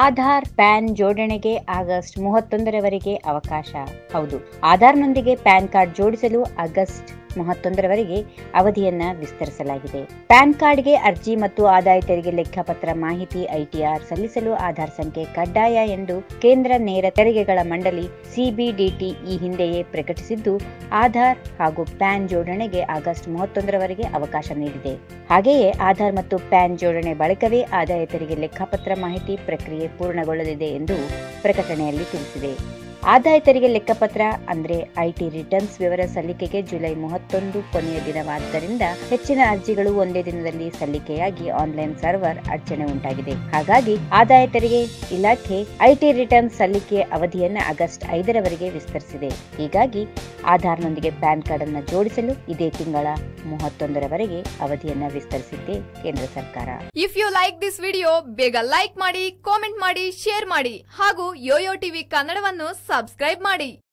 Aadhaar PAN ಜೋಡಣೆಗೆ August ಮೂವತ್ತೊಂದರವರೆಗೆ ಅವಕಾಶ. ಹೌದು, ಆಧಾರ್ನೊಂದಿಗೆ ಪ್ಯಾನ್ ಕಾರ್ಡ್ ಜೋಡಿಸಲು ಆಗಸ್ಟ್ ಮೂವತ್ತೊಂದರವರೆಗೆ ಅವಧಿಯನ್ನ ವಿಸ್ತರಿಸಲಾಗಿದೆ. ಪ್ಯಾನ್ ಕಾರ್ಡ್ಗೆ ಅರ್ಜಿ ಮತ್ತು ಆದಾಯ ತೆರಿಗೆ ಲೆಕ್ಕಪತ್ರ ಮಾಹಿತಿ ಐಟಿಆರ್ ಸಲ್ಲಿಸಲು ಆಧಾರ್ ಸಂಖ್ಯೆ ಕಡ್ಡಾಯ ಎಂದು ಕೇಂದ್ರ ನೇರ ತೆರಿಗೆಗಳ ಮಂಡಳಿ ಸಿಬಿಡಿಟಿ ಈ ಹಿಂದೆಯೇ ಪ್ರಕಟಿಸಿದ್ದು, ಆಧಾರ್ ಹಾಗೂ ಪ್ಯಾನ್ ಜೋಡಣೆಗೆ ಆಗಸ್ಟ್ ಮೂವತ್ತೊಂದರವರೆಗೆ ಅವಕಾಶ ನೀಡಿದೆ. ಹಾಗೆಯೇ ಆಧಾರ್ ಮತ್ತು ಪ್ಯಾನ್ ಜೋಡಣೆ ಬಳಿಕವೇ ಆದಾಯ ತೆರಿಗೆ ಲೆಕ್ಕಪತ್ರ ಮಾಹಿತಿ ಪ್ರಕ್ರಿಯೆ ಪೂರ್ಣಗೊಳ್ಳಲಿದೆ ಎಂದು ಪ್ರಕಟಣೆಯಲ್ಲಿ ತಿಳಿಸಿದೆ. ಆದಾಯ ತೆರಿಗೆ ಲೆಕ್ಕಪತ್ರ, ಅಂದ್ರೆ ಐಟಿ ರಿಟರ್ನ್ಸ್ ವಿವರ ಸಲ್ಲಿಕೆಗೆ ಜುಲೈ ಮೂವತ್ತೊಂದು ಕೊನೆಯ ದಿನವಾದ್ದರಿಂದ ಹೆಚ್ಚಿನ ಅರ್ಜಿಗಳು ಒಂದೇ ದಿನದಲ್ಲಿ ಸಲ್ಲಿಕೆಯಾಗಿ ಆನ್ಲೈನ್ ಸರ್ವರ್ ಅಡಚಣೆ ಉಂಟಾಗಿದೆ. ಹಾಗಾಗಿ ಆದಾಯ ತೆರಿಗೆ ಇಲಾಖೆ ಐಟಿ ರಿಟರ್ನ್ಸ್ ಸಲ್ಲಿಕೆ ಅವಧಿಯನ್ನು ಆಗಸ್ಟ್ ಐದರವರೆಗೆ ವಿಸ್ತರಿಸಿದೆ. ಹೀಗಾಗಿ ಆಧಾರ್ನೊಂದಿಗೆ ಪ್ಯಾನ್ ಕಾರ್ಡ್ ಅನ್ನು ಜೋಡಿಸಲು ಇದೇ ತಿಂಗಳ ಮೂವತ್ತೊಂದರವರೆಗೆ ಅವಧಿಯನ್ನು ವಿಸ್ತರಿಸಿದ್ದೆ ಕೇಂದ್ರ ಸರ್ಕಾರ. If you like this video ಬೇಗ ಲೈಕ್ ಮಾಡಿ ಕಾಮೆಂಟ್ ಮಾಡಿ ಶೇರ್ ಮಾಡಿ ಹಾಗೂ ಯೋಯೋ ಟಿವಿ ಕನ್ನಡವನ್ನು ಸಬ್ಸ್ಕ್ರೈಬ್ ಮಾಡಿ.